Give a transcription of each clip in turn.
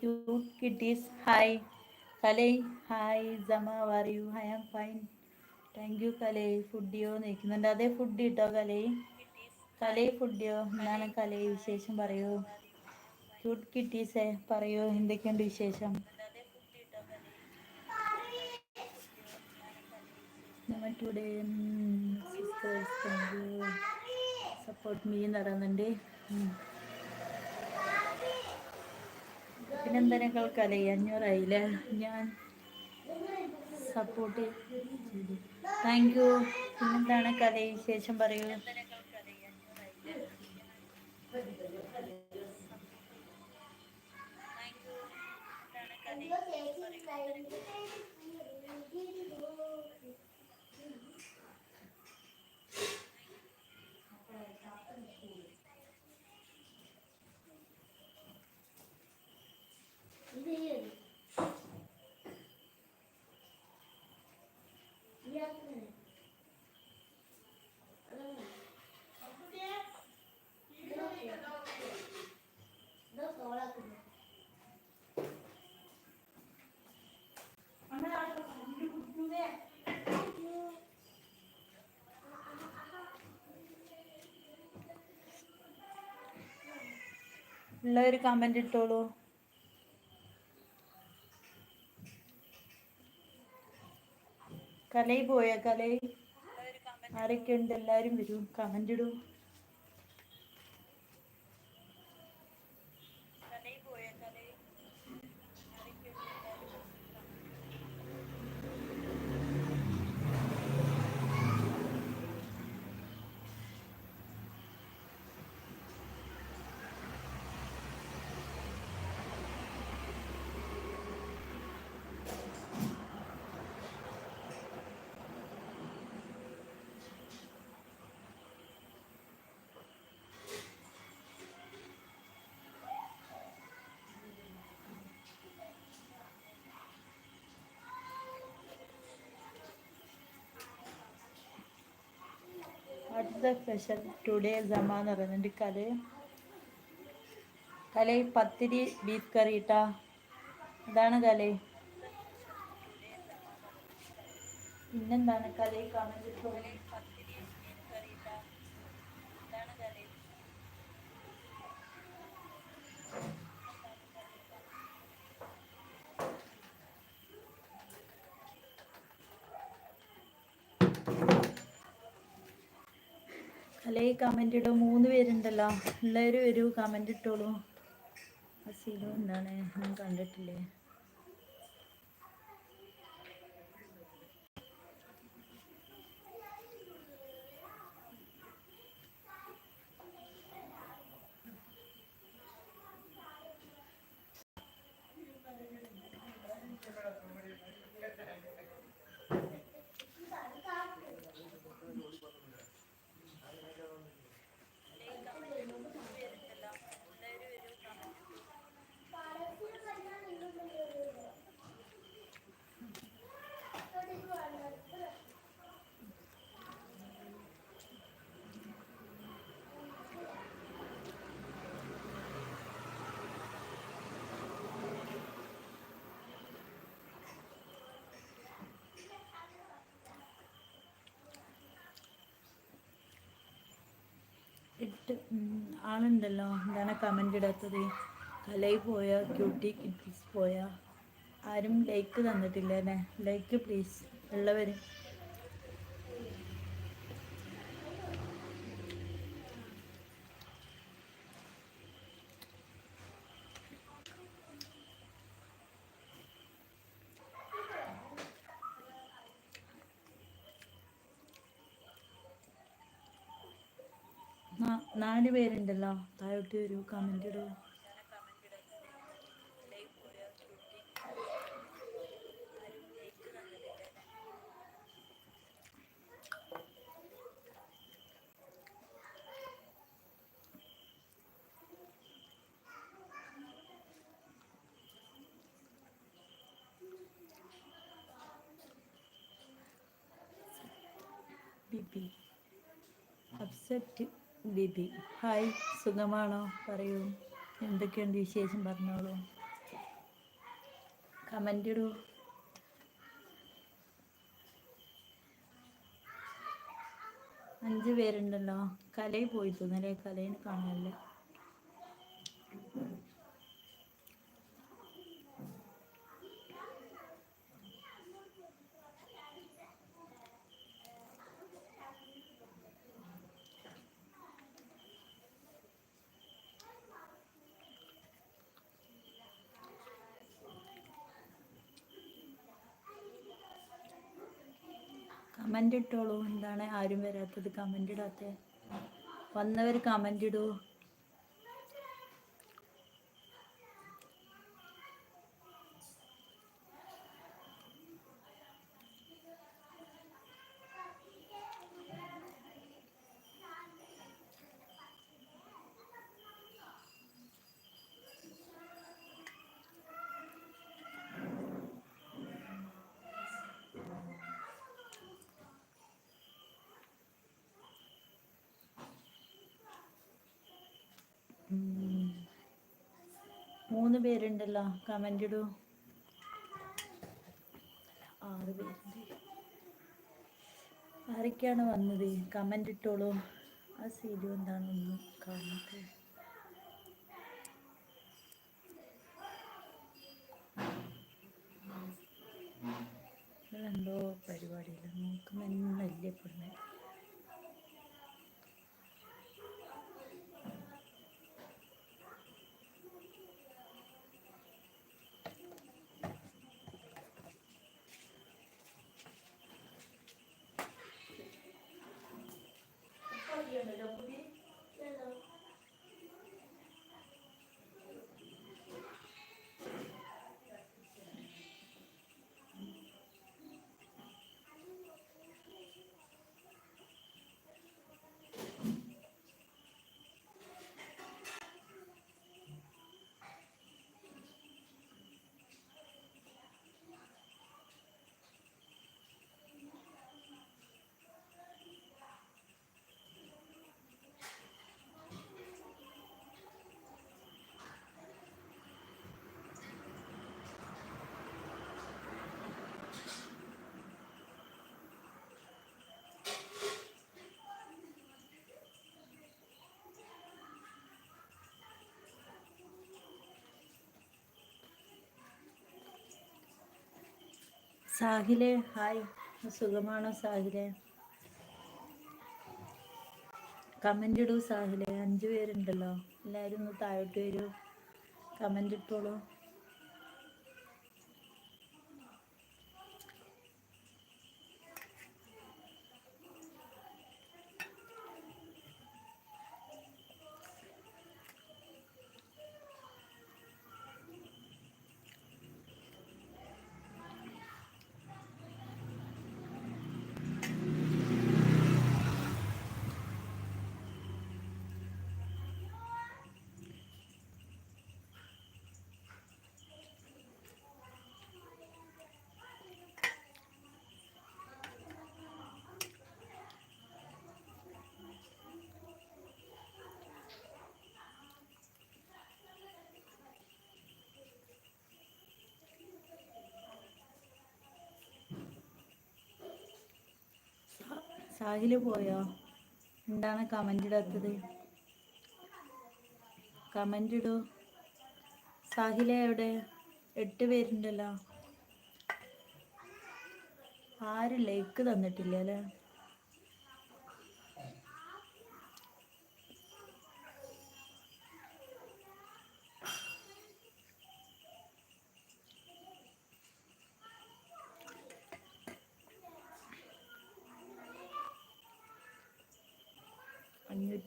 cute kiddies. Hi. Zama, how are you? I am fine. Thank you Kale ഫുഡിയോ നിൽക്കുന്നുണ്ട് അതെ food കിട്ടോ കലേ കലേ ഫുഡിയോ എന്താണ് കലേ വിശേഷം? പറയൂ. ക്യൂട്ട് കിട്ടീസേ പറയൂ. എന്തൊക്കെയുണ്ട് വിശേഷം? ടുഡേ സപ്പോർട്ട് മീ നടന്നുണ്ട് ഞങ്ങൾ അഞ്ഞൂറായില്ല? ഞാൻ സപ്പോർട്ട് താങ്ക് യു പിന്നെന്താണ് കഥ വിശേഷം പറയൂ? ഉള്ളവർ കമന്റ് ഇട്ടോളൂ. കലയിൽ പോയ കലയിൽ ആരൊക്കെ ഉണ്ട് എല്ലാവരും വരും. കമന്റ് ഇടൂ. സ്പെഷ്യൽ ടുഡേ ജമ എന്ന് പറയുന്നുണ്ട് കല. കല പത്തിരി ബീഫ് കറി ഇട്ടാ. അതാണ് കല. പിന്നെന്താണ് കലയെ കമന്റ് അല്ലെ കമന്റ് ഇടും മൂന്ന് പേരുണ്ടല്ലോ. എല്ലാവരും ഒരു കമന്റ് ഇട്ടോളൂ. അസീലും എന്താണ്? കണ്ടിട്ടില്ലേ? ഇട്ട് ആളുണ്ടല്ലോ. എന്താണ് കമന്റ് ഇടാത്തത്? കലയിൽ പോയ ക്യൂട്ടി കിഡ്സ് പോയ. ആരും ലൈക്ക് തന്നിട്ടില്ല അല്ലേ ലൈക്ക് പ്ലീസ് ഉള്ളവർ നാല് പേരുണ്ടല്ലോ. താഴോട്ട് ഒരു കമന്റ് ഇടൂ. ബിബി അപ്സെറ്റ് ബിബി ഹായ് സുഖമാണോ? പറയൂ. എന്തൊക്കെയുണ്ട് വിശേഷം? പറഞ്ഞോളൂ. കമന്റ് ഇടൂ. അഞ്ച് പേരുണ്ടല്ലോ. കലയിൽ പോയി തോന്നല്ലേ കലയിൽ കാണാനില്ല കമന്റ് ഇട്ടോളൂ. എന്താണ്? ആരും വരാത്തത് കമന്റ് ഇടാത്തത് വന്നവർ കമന്റ് ഇടൂ. മൂന്ന് പേരുണ്ടല്ലോ. കമന്റ് ഇടൂ. ആറ് പേരുണ്ട്. ആരൊക്കെയാണ് വന്നത്? കമന്റ് ഇട്ടോളൂ. ആ സീലു എന്താണെന്ന് കാണാത്തത് എന്തോ പരിപാടിയില്ല നോക്കുന്നല്ലേ പെണ്ണെ സാഹിലെ ഹായ്. സുഖമാണോ സാഹിലെ? കമന്റ് ഇടൂ സാഹിലെ. അഞ്ച് പേരുണ്ടല്ലോ എല്ലാവരും ഒന്ന് താഴോട്ട് വരൂ. കമന്റ് ഇട്ടോളൂ. സാഹിൽ പോയോ? എന്താണ് കമന്റ് ഇടാത്തത്? കമന്റ് ഇടൂ. സാഹില എവിടെ? എട്ട് പേരുണ്ടല്ലോ. ആരും ലൈക്ക് തന്നിട്ടില്ല അല്ലേ?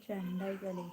ঠান্ডায় গলে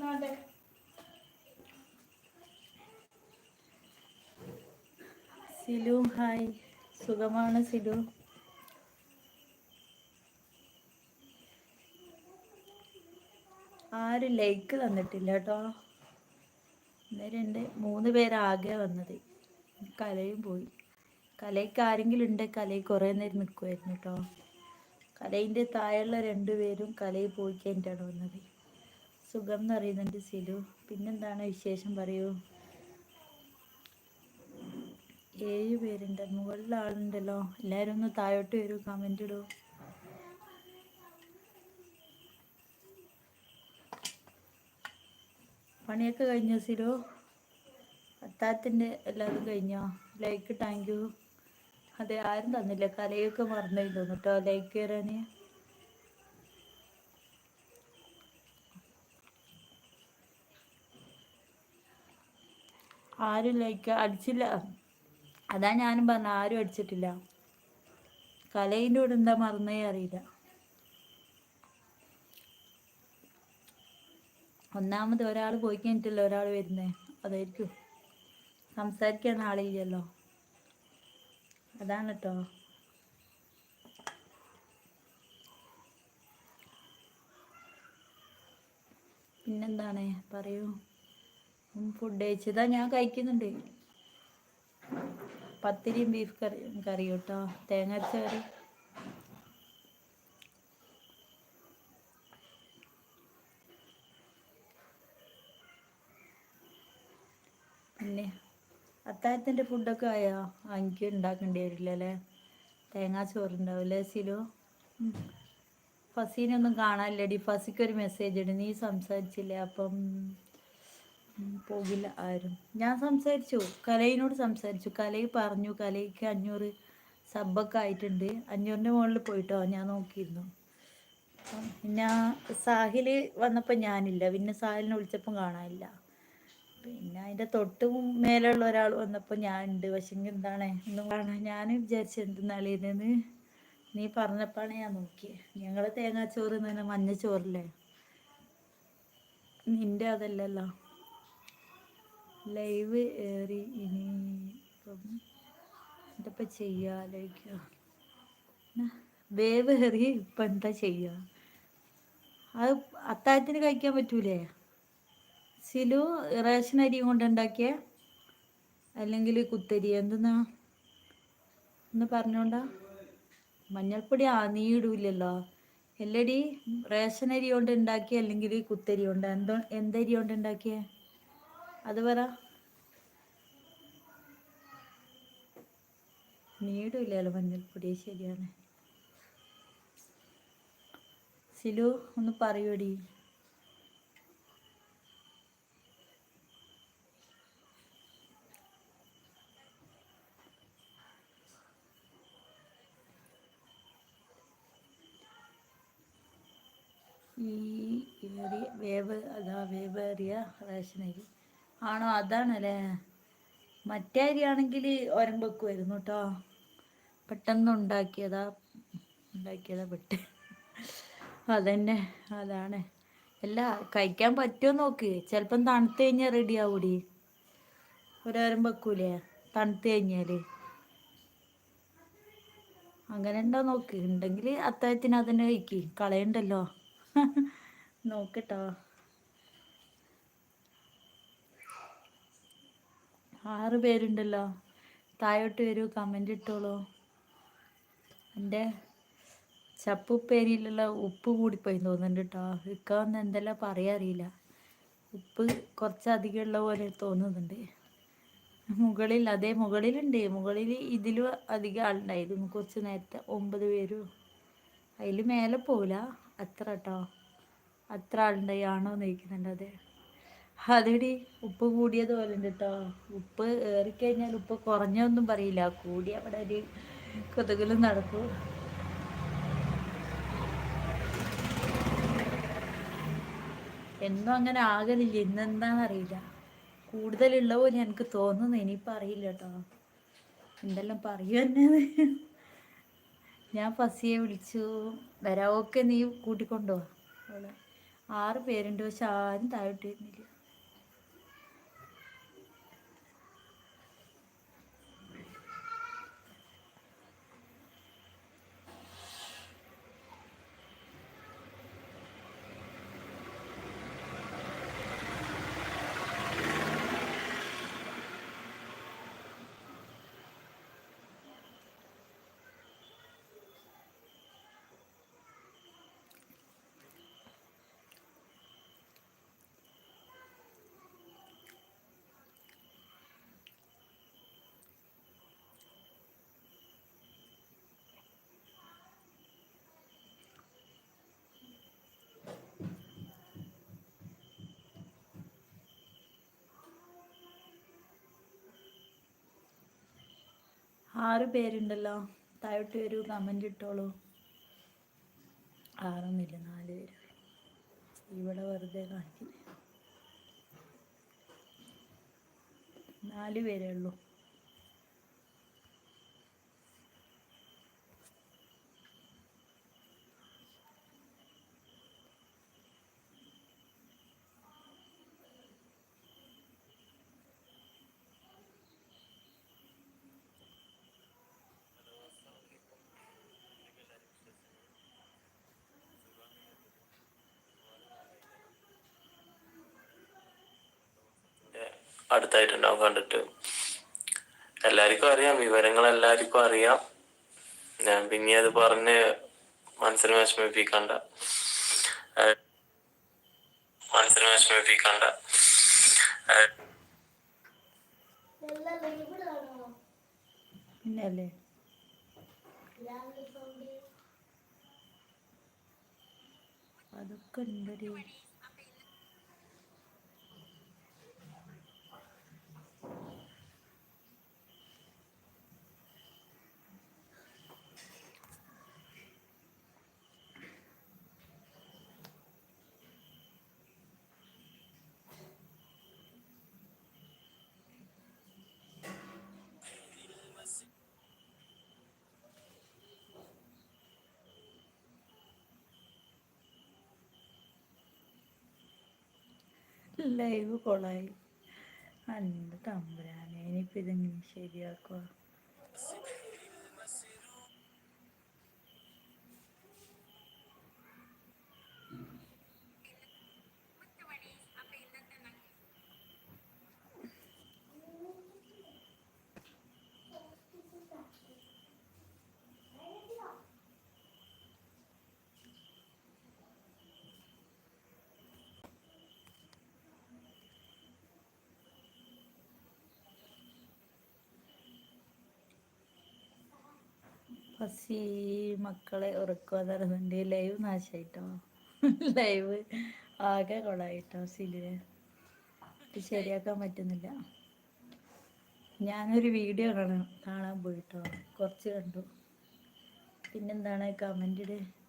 കൊടുക്കുന്നുണ്ട് സിലു ഹായ്. സുഖമാണ് സിലു? ആര് ലൈക്ക് തന്നിട്ടില്ല കേട്ടോ. ഇന്നേരണ്ട് മൂന്ന് പേരാകെ വന്നത്. കലയും പോയി. കലയ്ക്ക് ആരെങ്കിലും ഉണ്ട്? കലയിൽ കുറേ നേരം നിൽക്കുമായിരുന്നു കേട്ടോ. കലയിന്റെ താഴെയുള്ള രണ്ടുപേരും കലയിൽ പോയിക്കേണ്ടാണ് വന്നത്. സുഖം എന്ന് സിലു. പിന്നെന്താണ് വിശേഷം പറയൂ? ഏഴ് പേരുണ്ട്. മുകളിൽ ആളുണ്ടല്ലോ. എല്ലാവരും ഒന്ന് താഴോട്ട് വരൂ കമന്റ് ഇടൂ. പണിയൊക്കെ കഴിഞ്ഞോ സിലു? അത്താത്തിന്റെ എല്ലാവരും കഴിഞ്ഞോ? ലൈക്ക് താങ്ക് യു അതെ ആരും തന്നില്ല. കലയൊക്കെ മറന്നു തോന്നുന്നു കേട്ടോ ലൈക്ക് കയറാൻ ആരും ലൈക്ക് അടിച്ചില്ല. അതാ ഞാനും പറഞ്ഞ ആരും അടിച്ചിട്ടില്ല. കലയിന്റെ കൂടെ എന്താ മറന്നേ അറിയില്ല. ഒന്നാമത് ഒരാൾ പോയി കഴിഞ്ഞിട്ടില്ല ഒരാൾ വരുന്നേ? അതായിരിക്കും. സംസാരിക്കാൻ ആളില്ലല്ലോ. അതാണ് കേട്ടോ പിന്നെന്താണ്? പറയൂ. ഫുഡ് കഴിച്ചതാ ഞാൻ കഴിക്കുന്നുണ്ട്. പത്തിരിയും ബീഫ് കറി കറി കേട്ടോ തേങ്ങ അരച്ച കറി. പിന്നെ അത്താഴത്തിന്റെ ഫുഡൊക്കെ ആയോ? എനിക്ക് ഉണ്ടാക്കേണ്ടി വരില്ല അല്ലേ? തേങ്ങാ ചോറുണ്ടാവില്ലേ സിലു. ഫസീനൊന്നും കാണാനില്ലടി. ഫസിക്കൊരു മെസ്സേജ് ഇട്. നീ സംസാരിച്ചില്ലേ അപ്പം? പോകില്ല ആരും. ഞാൻ സംസാരിച്ചു. കലയിനോട് സംസാരിച്ചു. കലയിൽ പറഞ്ഞു. കലയ്ക്ക് അഞ്ഞൂറ് സബ്ബൊക്കെ ആയിട്ടുണ്ട്. അഞ്ഞൂറിന്റെ മുകളിൽ പോയിട്ടോ? ഞാൻ നോക്കിയിരുന്നു. പിന്നെ സാഹിൽ വന്നപ്പോൾ ഞാനില്ല. പിന്നെ സാഹിലിനെ വിളിച്ചപ്പം കാണാനില്ല. പിന്നെ അതിന്റെ തൊട്ട് മേലുള്ള ഒരാൾ വന്നപ്പോൾ ഞാൻ ഉണ്ട് പക്ഷെ എന്താണ് ഒന്നും കാണാൻ ഞാൻ വിചാരിച്ചു എന്തെന്നാളിയെന്ന് നീ പറഞ്ഞപ്പോഴാണ് ഞാൻ നോക്കിയത് ഞങ്ങൾ തേങ്ങാച്ചോറ് തന്നെ മഞ്ഞച്ചോറില്ലേ? നിന്റെ അതല്ലല്ലോ. ലൈവ് ഏറി ഇനി ഇപ്പം എന്തപ്പം ചെയ്യുക ലൈക്ക് വേവ് ഏറി ഇപ്പം എന്താ ചെയ്യുക അത് അത്താഴത്തിന് കഴിക്കാൻ പറ്റൂലേ? സിലു റേഷൻ അരി കൊണ്ടുണ്ടാക്കിയ അല്ലെങ്കിൽ കുത്തരി? എന്തെന്നാ? ഒന്ന് പറഞ്ഞോണ്ടാ. മഞ്ഞൾപ്പൊടി ആ നീ ഇടൂലല്ലോ. എല്ലടി റേഷൻ അരി കൊണ്ട് ഉണ്ടാക്കിയ അല്ലെങ്കിൽ കുത്തരി കൊണ്ട്? എന്തോ എന്തരി കൊണ്ട് ഉണ്ടാക്കിയ? അത് പറ. നീടില്ലല്ലോ മഞ്ഞൾപ്പൊടി ശരിയാണ്. സിലു ഒന്ന് പറയൂടി. ഈ വേവ് അതാ വേവേറിയ റേഷൻ അരി ആണോ? അതാണല്ലേ. മറ്റേ അരി ആണെങ്കിൽ ഒരം വെക്കുമായിരുന്നു കേട്ടോ പെട്ടെന്ന് ഉണ്ടാക്കിയതാ. ഉണ്ടാക്കിയതാ പെട്ട്. അതന്നെ അതാണ്. അല്ല കഴിക്കാൻ പറ്റുമോ നോക്ക്. ചിലപ്പം തണുത്ത് കഴിഞ്ഞാൽ റെഡി ആവൂടി. ഒരോരം വെക്കൂലേ? തണുത്ത് കഴിഞ്ഞാൽ അങ്ങനെ ഉണ്ടോ നോക്ക്. ഉണ്ടെങ്കിൽ അത്താഴത്തിന് അതന്നെ കഴിക്ക്. കളയണ്ടല്ലോ. നോക്കട്ടോ ആറ് പേരുണ്ടല്ലോ. താഴോട്ട് വരൂ കമന്റ് ഇട്ടോളൂ. എന്റെ ചപ്പുപ്പേരിയിലുള്ള ഉപ്പ് കൂടിപ്പോയി തോന്നുന്നുണ്ട് കേട്ടോ ഇക്ക വന്ന് എന്തെല്ലാം പറയാൻ അറിയില്ല. ഉപ്പ് കുറച്ചധികം ഉള്ള പോലെ തോന്നുന്നുണ്ട്. മുകളിൽ അതേ മുകളിലുണ്ട്. മുകളിൽ ഇതിലും അധികം ആളുണ്ടായിരുന്നു. കുറച്ച് നേരത്തെ ഒമ്പത് പേരും. അതിൽ മേലെ പോവില്ല. അത്ര കേട്ടോ അത്ര ആളുണ്ടായി. ആണോ എന്ന് അതെ. അതെടി ഉപ്പ് കൂടിയത് പോലെ ഉണ്ട് കേട്ടോ ഉപ്പ് ഏറിക്കഴിഞ്ഞാൽ ഉപ്പ് കുറഞ്ഞൊന്നും പറയില്ല. കൂടി അവിടെ ഒരു കൊതുകലും നടക്കും. എന്നും അങ്ങനെ ആകലില്ല. ഇന്നെന്താണെന്നറിയില്ല കൂടുതലുള്ള പോലെ എനിക്ക് തോന്നുന്നു. ഇനിയിപ്പോൾ അറിയില്ല കേട്ടോ. എന്തെല്ലാം പറയൂ തന്നെ ഞാൻ ഫസിയെ വിളിച്ചു. വരാവൊക്കെ നീ കൂട്ടിക്കൊണ്ടുപോവാ അവളെ ആറ് പേരുണ്ട്. പക്ഷെ ആരും താഴോട്ട് വരുന്നില്ല. ആറ് പേരുണ്ടല്ലോ. താഴോട്ട് വരൂ കമന്റ് ഇട്ടോളൂ. ആറൊന്നുമില്ല നാല് പേര് ഇവിടെ വെറുതെ കാണിക്കില്ല നാല് പേരേ ഉള്ളൂ. അടുത്തായിട്ടുണ്ടാവും കണ്ടിട്ട്. എല്ലാവർക്കും അറിയാം വിവരങ്ങൾ എല്ലാവർക്കും അറിയാം. ഞാൻ പിന്നെ അത് പറഞ്ഞ് മനസ്സിന് വിഷമിപ്പിക്കണ്ട. മനസ്സിന് വിഷമിപ്പിക്കണ്ട. ഏഹ് പിന്നെ അല്ലേ അതൊക്കെ ഉണ്ടടി. ലൈവ് കൊളായി. അണ്ട് തമ്പുരാനെ ഇനിയിപ്പോൾ ഇതെങ്ങനെ ശരിയാക്കുക ഫസി മക്കളെ ഉറക്കുക തരുന്നുണ്ട് ലൈവ് നാശായിട്ടോ? ലൈവ് ആകെ കൊളായിട്ടോ ഇത് ശരിയാക്കാൻ പറ്റുന്നില്ല. ഞാനൊരു വീഡിയോ കാണാൻ കാണാൻ പോയിട്ടോ. കുറച്ച് കണ്ടു. പിന്നെന്താണ്? കമന്റിട്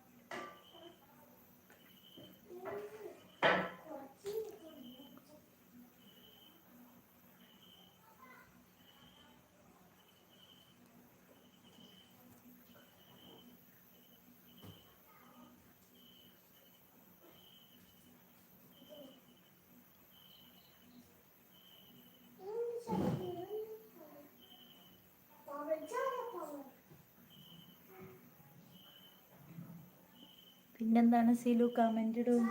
പിന്നെന്താണ് സിലു കമന്റ് ഇടും.